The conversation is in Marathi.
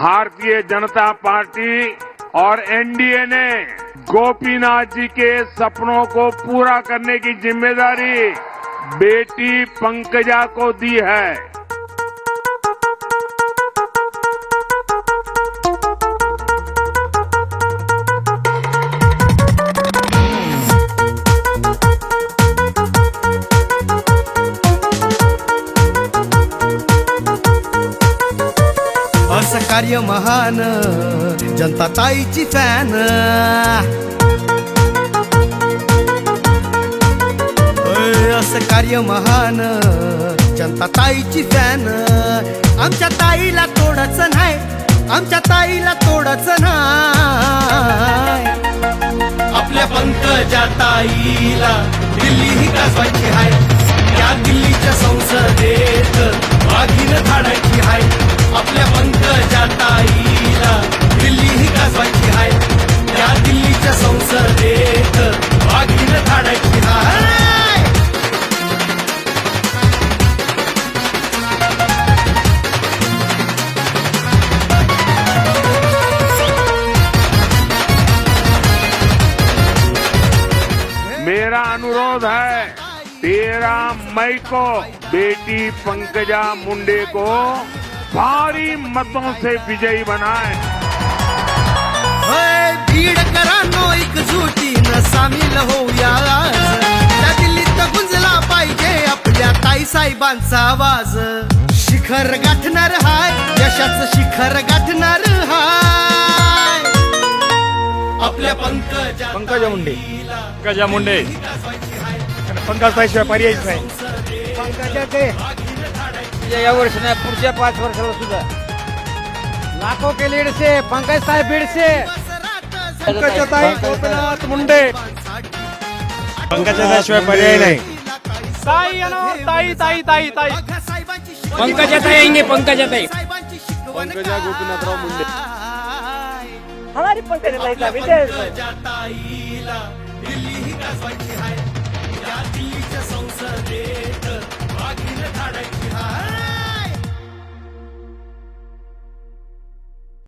भारतीय जनता पार्टी और एनडीए ने गोपीनाथ जी के सपनों को पूरा करने की ज़िम्मेदारी बेटी पंकजा को दी है। कार्य महान जनता ताईची फॅन. असं कार्य महान जनता ताईची फॅन. आमच्या ताईला तोडच नाही आमच्या ताईला तोडच नाही. आपल्या पंकजा ताईला दिल्ली ही गाजवायची आहे या दिल्लीच्या संसदेत मेरा अनुरोध है तेरह मई को बेटी पंकजा मुंडे को भारी मतों से विजयी बनाएं। होय, बीडकरांनो न सामील होऊया आज. त्या दिल्लीत गुंजला पाहिजे आपल्या ताई साहेबांचा आवाज। शिखर गाठणार हाय यशाचं शिखर गाठणार हाय। आपल्या पंकजा पंकजा मुंडे. पंकजा मुंडे. पंकज शिवाय पर्यायच नाही. पंकजाचे या वर्षी नाही पुढच्या पाच वर्षाला सुद्धा. लाखो के लीड से पंकज साहेब बीड से पंकजाताई गोपीनाथ मुंडे. पंकजा शिवाय पर्याय नाही. ताई ताई ताई ताई. ताई पंकजाताई येंगे पंकजाताई पंकजा गोपीनाथराव मुंडे. पण त्याने लाइट लावली दिल्लीच्या